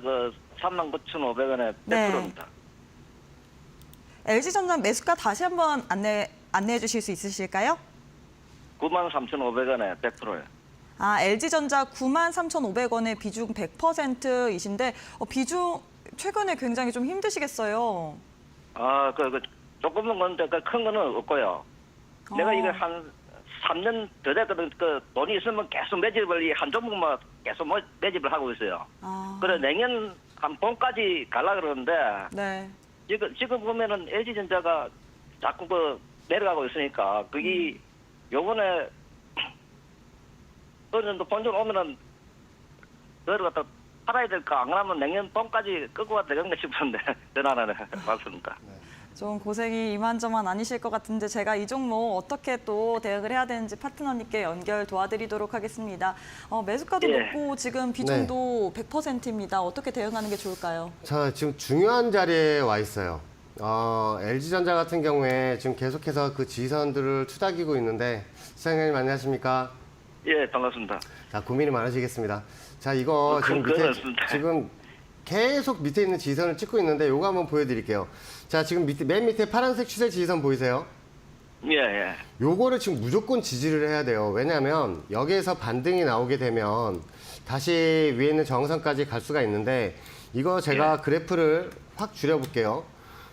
그 39,500원에 네. 100%입니다. LG전자 매수가 다시 한번 안내 안내해 주실 수 있으실까요? 93,500원에 100%예요. 아, LG전자 93,500원에 비중 100%이신데 어, 비중 최근에 굉장히 좀 힘드시겠어요. 아, 그, 그 조금은 건데 그큰 거는 없고요. 내가 어. 이거 한 3년 더 됐거든. 그 돈이 있으면 계속 매집을 이 한 종목만 계속 뭐 매집을 하고 있어요. 아, 그래 내년 한 봄까지 갈라 그러는데 네. 지금 지금 보면은 LG전자가 자꾸 그 내려가고 있으니까 그게 요번에 어느 정도 본전 오면은 갖다 팔아야 될까 안 그러면 내년 봄까지 끌고 가도 되겠나 싶은데 전화는 맞습니다. 좀 고생이 이만저만 아니실 것 같은데 제가 이 종목 어떻게 또 대응을 해야 되는지 파트너님께 연결 도와드리도록 하겠습니다. 어, 매수가도 예. 높고 지금 비중도 100%입니다. 어떻게 대응하는 게 좋을까요? 자, 지금 중요한 자리에 와 있어요. 어, LG전자 같은 경우에 지금 계속해서 그 지선들을 투닥이고 있는데 시장님 안녕하십니까? 예, 반갑습니다. 자, 고민이 많으시겠습니다. 자, 이거 어, 지금 그건 그렇습니다. 지금 계속 밑에 있는 지선을 찍고 있는데 요거 한번 보여드릴게요. 자, 지금 밑에 맨 밑에 파란색 추세 지선 보이세요? 예, 예. 요거를 지금 무조건 지지를 해야 돼요. 왜냐하면 여기에서 반등이 나오게 되면 다시 위에 있는 정상까지 갈 수가 있는데 이거 제가 그래프를 확 줄여볼게요.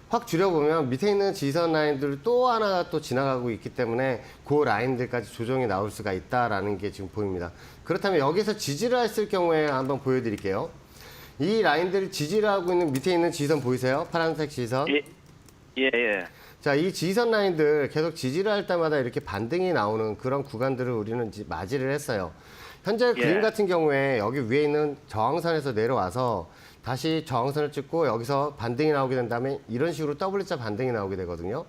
확 줄여보면 밑에 있는 지선 라인들 또 하나 또 지나가고 있기 때문에 그 라인들까지 조정이 나올 수가 있다라는 게 지금 보입니다. 그렇다면 여기서 지지를 했을 경우에 한번 보여드릴게요. 이 라인들을 지지를 하고 있는 밑에 있는 지선 보이세요? 파란색 지선. 예, 예, 예. 자, 이 지선 라인들 계속 지지를 할 때마다 이렇게 반등이 나오는 그런 구간들을 우리는 이제 맞이를 했어요. 현재 예. 그림 같은 경우에 여기 위에 있는 저항선에서 내려와서 다시 저항선을 찍고 여기서 반등이 나오게 된다면 이런 식으로 W자 반등이 나오게 되거든요.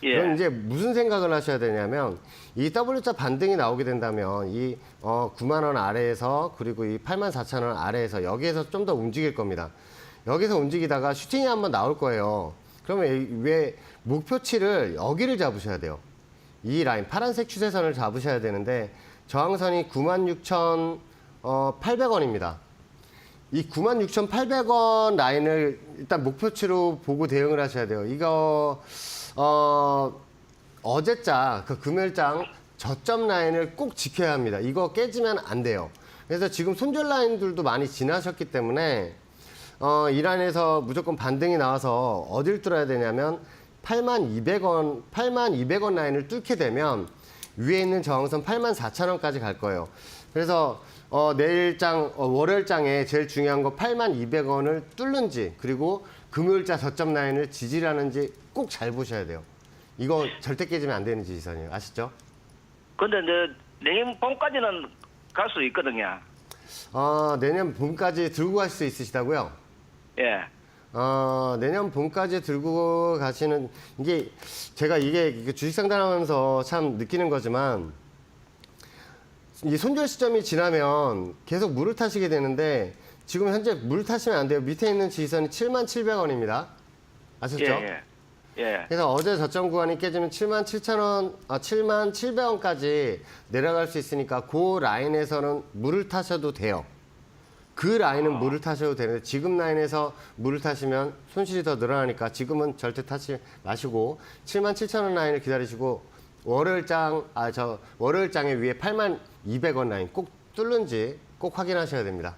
그럼 예. 이제 무슨 생각을 하셔야 되냐면 이 W자 반등이 나오게 된다면 이 어, 9만 원 아래에서 그리고 이 8만 4천 원 아래에서 여기에서 좀 더 움직일 겁니다. 여기서 움직이다가 슈팅이 한번 나올 거예요. 그러면 이왜 목표치를 여기를 잡으셔야 돼요. 이 라인 파란색 추세선을 잡으셔야 되는데 저항선이 96,800원입니다. 이 96,800원 라인을 일단 목표치로 보고 대응을 하셔야 돼요. 이거 어 어제장 그 금요일장 저점 라인을 꼭 지켜야 합니다. 이거 깨지면 안 돼요. 그래서 지금 손절 라인들도 많이 지나셨기 때문에 어, 이 라인에서 무조건 반등이 나와서 어딜 뚫어야 되냐면 8만 200원, 8만 200원 라인을 뚫게 되면 위에 있는 저항선 8만 4천 원까지 갈 거예요. 그래서 어, 내일장, 어, 월요일장에 제일 중요한 거 8만 200원을 뚫는지 그리고 금요일자 저점 라인을 지지라는지 꼭 잘 보셔야 돼요. 이거 절대 깨지면 안 되는 지지선이에요. 아시죠? 근데 이제 내년 봄까지는 갈 수 있거든요. 어, 내년 봄까지 들고 갈 수 있으시다고요? 예. 어, 내년 봄까지 들고 가시는 이게 제가 이게 이게 주식 상담하면서 참 느끼는 거지만 이 손절 시점이 지나면 계속 물을 타시게 되는데 지금 현재 물 타시면 안 돼요. 밑에 있는 지지선이 7만 700원입니다. 아셨죠? 예, 예. 예. 그래서 어제 저점 구간이 깨지면 7만 7천 원, 아, 7만 700원까지 내려갈 수 있으니까 그 라인에서는 물을 타셔도 돼요. 그 라인은 물을 타셔도 되는데 지금 라인에서 물을 타시면 손실이 더 늘어나니까 지금은 절대 타지 마시고 7만 7천 원 라인을 기다리시고 월요일장 아 저 월요일장에 위에 8만 200원 라인 꼭 뚫는지 꼭 확인하셔야 됩니다.